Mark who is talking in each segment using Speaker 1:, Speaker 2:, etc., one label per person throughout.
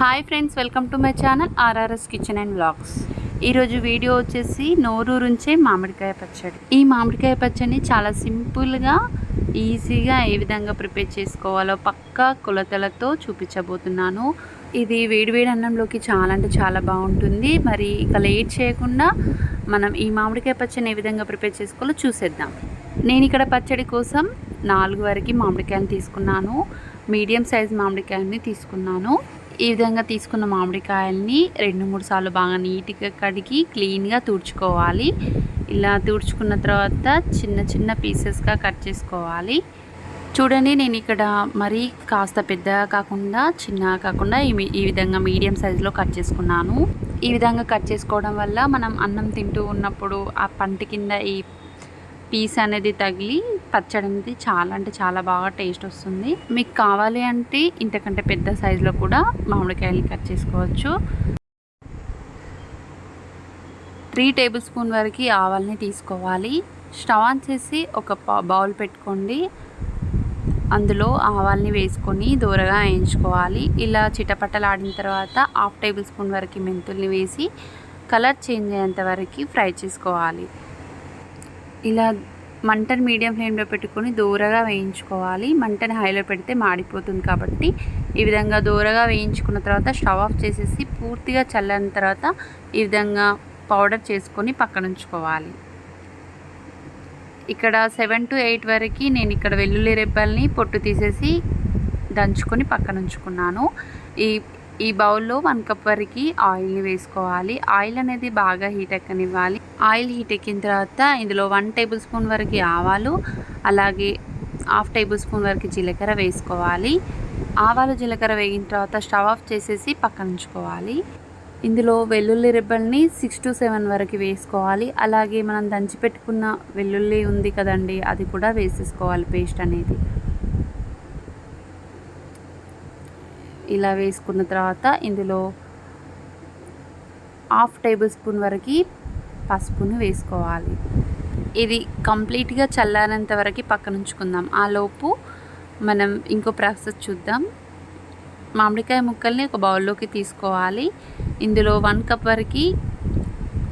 Speaker 1: Hi friends welcome to my channel RRS kitchen and vlogs ఈరోజు video వచ్చేసి నోరూరుంచే మామిడికాయ పచ్చడి. ఈ మామిడికాయ పచ్చడిని చాలా సింపుల్గా ఈజీగా ఏ విధంగా ప్రిపేర్ చేసుకోవాలో పక్కా కొలతలతో చూపించబోతున్నాను. ఇది వేడివేడి అన్నంలోకి చాలా అంటే చాలా బాగుంటుంది. మరి ఇక లేట్ చేయకుండా మనం ఈ మామిడికాయ పచ్చడిని ఏ విధంగా ప్రిపేర్ చేసుకోవాలో చూసేద్దాం. నేను ఇక్కడ పచ్చడి కోసం నాలుగు వరకు మామిడికాయలు తీసుకున్నాను. మీడియం సైజ్ మామిడికాయలని తీసుకున్నాను. ఈ విధంగా తీసుకున్న మామిడికాయల్ని రెండు మూడు సార్లు బాగా నీట్గా కడిగి క్లీన్గా తుడుచుకోవాలి. ఇలా తుడుచుకున్న తర్వాత చిన్న చిన్న పీసెస్గా కట్ చేసుకోవాలి. చూడండి నేను ఇక్కడ మరీ కాస్త పెద్దగా కాకుండా చిన్నగా కాకుండా ఈ ఈ విధంగా మీడియం సైజులో కట్ చేసుకున్నాను. ఈ విధంగా కట్ చేసుకోవడం వల్ల మనం అన్నం తింటూ ఉన్నప్పుడు ఆ పంట కింద ఈ పీస్ అనేది తగిలి పచ్చడి అనేది చాలా అంటే చాలా బాగా టేస్ట్ వస్తుంది. మీకు కావాలి అంటే ఇంతకంటే పెద్ద సైజులో కూడా మామిడికాయలు కట్ చేసుకోవచ్చు. త్రీ టేబుల్ స్పూన్ వరకు ఆవాలని తీసుకోవాలి. స్టవ్ ఆన్ చేసి ఒక బౌల్ పెట్టుకోండి. అందులో ఆవాల్ని వేసుకొని దూరగా వేయించుకోవాలి. ఇలా చిటపటలాడిన తర్వాత హాఫ్ టేబుల్ స్పూన్ వరకు మెంతుల్ని వేసి కలర్ చేంజ్ అయ్యేంత వరకు ఫ్రై చేసుకోవాలి. ఇలా మంటను మీడియం ఫ్లేమ్లో పెట్టుకొని దూరగా వేయించుకోవాలి. మంటని హైలో పెడితే మాడిపోతుంది కాబట్టి ఈ విధంగా దూరగా వేయించుకున్న తర్వాత స్టవ్ ఆఫ్ చేసేసి పూర్తిగా చల్లని తర్వాత ఈ విధంగా పౌడర్ చేసుకొని పక్కన ఉంచుకోవాలి. ఇక్కడ సెవెన్ టు ఎయిట్ వరకు నేను ఇక్కడ వెల్లుల్లి రెబ్బల్ని పొట్టు తీసేసి దంచుకొని పక్కన ఉంచుకున్నాను. ఈ ఈ బౌల్లో వన్ కప్ వరకు ఆయిల్ని వేసుకోవాలి. ఆయిల్ అనేది బాగా హీట్ ఎక్కనివ్వాలి. ఆయిల్ హీట్ ఎక్కిన తర్వాత ఇందులో వన్ టేబుల్ స్పూన్ వరకు ఆవాలు అలాగే హాఫ్ టేబుల్ స్పూన్ వరకు జీలకర్ర వేసుకోవాలి. ఆవాలు జీలకర్ర వేగిన తర్వాత స్టవ్ ఆఫ్ చేసేసి పక్కన ఉంచుకోవాలి. ఇందులో వెల్లుల్లి రిబ్బల్ని సిక్స్ టు సెవెన్ వరకు వేసుకోవాలి. అలాగే మనం దంచి పెట్టుకున్న వెల్లుల్లి ఉంది కదండి అది కూడా వేసేసుకోవాలి పేస్ట్ అనేది. ఇలా వేసుకున్న తర్వాత ఇందులో హాఫ్ టేబుల్ స్పూన్ వరకు పసుపును వేసుకోవాలి. ఇది కంప్లీట్గా చల్లారేంత వరకు పక్కన ఉంచుకుందాం. ఆ లోపు మనం ఇంకో ప్రాసెస్ చూద్దాం. మామిడికాయ ముక్కల్ని ఒక బౌల్లోకి తీసుకోవాలి. ఇందులో వన్ కప్ వరకు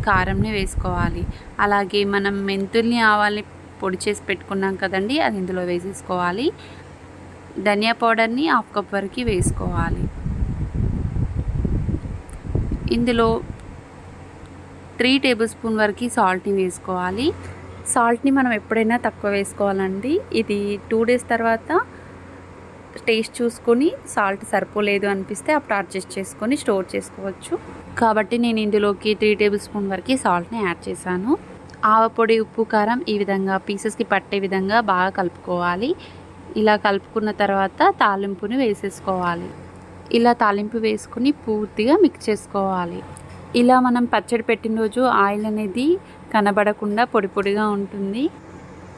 Speaker 1: కారంని వేసుకోవాలి. అలాగే మనం మెంతుల్ని ఆవాల్ని పొడి చేసి పెట్టుకున్నాం కదండి అది ఇందులో వేసేసుకోవాలి. ధనియా పౌడర్ని హాఫ్ కప్ వరకు వేసుకోవాలి. ఇందులో త్రీ టేబుల్ స్పూన్ వరకు సాల్ట్ని వేసుకోవాలి. సాల్ట్ని మనం ఎప్పుడైనా తక్కువ వేసుకోవాలండి. ఇది టూ డేస్ తర్వాత టేస్ట్ చూసుకొని సాల్ట్ సరిపోలేదు అనిపిస్తే అప్పుడు అడ్జస్ట్ చేసుకొని స్టోర్ చేసుకోవచ్చు. కాబట్టి నేను ఇందులోకి త్రీ టేబుల్ స్పూన్ వరకు సాల్ట్ని యాడ్ చేశాను. ఆవపొడి ఉప్పు కారం ఈ విధంగా పీసెస్కి పట్టే విధంగా బాగా కలుపుకోవాలి. ఇలా కలుపుకున్న తర్వాత తాలింపుని వేసేసుకోవాలి. ఇలా తాలింపు వేసుకుని పూర్తిగా మిక్స్ చేసుకోవాలి. ఇలా మనం పచ్చడి పెట్టిన రోజు ఆయిల్ అనేది కనబడకుండా పొడి పొడిగా ఉంటుంది.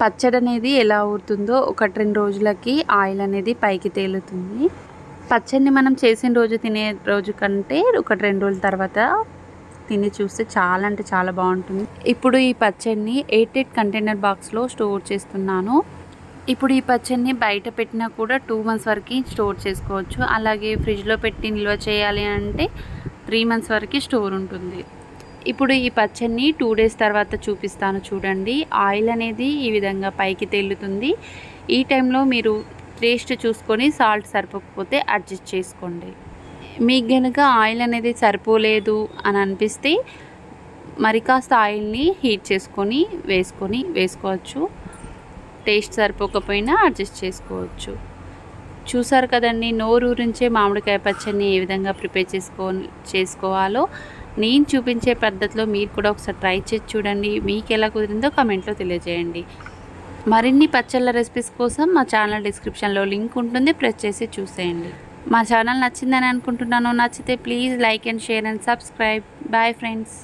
Speaker 1: పచ్చడి అనేది ఎలా ఊరుతుందో ఒకటి రెండు రోజులకి ఆయిల్ అనేది పైకి తేలుతుంది. పచ్చడిని మనం చేసిన రోజు తినే రోజు కంటే ఒకటి రెండు రోజుల తర్వాత తిని చూస్తే చాలా అంటే చాలా బాగుంటుంది. ఇప్పుడు ఈ పచ్చడిని ఎయిట్ ఎయిట్ కంటైనర్ బాక్స్లో స్టోర్ చేస్తున్నాను. ఇప్పుడు ఈ పచ్చడిని బయట పెట్టినా కూడా టూ మంత్స్ వరకు స్టోర్ చేసుకోవచ్చు. అలాగే ఫ్రిడ్జ్లో పెట్టి నిల్వ చేయాలి అంటే త్రీ మంత్స్ వరకు స్టోర్ ఉంటుంది. ఇప్పుడు ఈ పచ్చడిని టూ డేస్ తర్వాత చూపిస్తాను చూడండి. ఆయిల్ అనేది ఈ విధంగా పైకి తేలుతుంది. ఈ టైంలో మీరు టేస్ట్ చూసుకొని సాల్ట్ సరిపోకపోతే అడ్జస్ట్ చేసుకోండి. మీకు కనుక ఆయిల్ అనేది సరిపోలేదు అని అనిపిస్తే మరి కాస్త ఆయిల్ని హీట్ చేసుకొని వేసుకొని వేసుకోవచ్చు. టేస్ట్ సరిపోకపోయినా అడ్జస్ట్ చేసుకోవచ్చు. చూసారు కదండి నోరూరించే మామిడికాయ పచ్చడిని ఏ విధంగా ప్రిపేర్ చేసుకో చేసుకోవాలో నేను చూపించే పద్ధతిలో మీరు కూడా ఒకసారి ట్రై చేసి చూడండి. మీకు ఎలా కుదిరిందో కమెంట్లో తెలియజేయండి. మరిన్ని పచ్చళ్ళ రెసిపీస్ కోసం మా ఛానల్ డిస్క్రిప్షన్లో లింక్ ఉంటుంది ప్రెస్ చేసి చూసేయండి. మా ఛానల్ నచ్చిందని అనుకుంటున్నాను నచ్చితే please like and share and subscribe. Bye friends.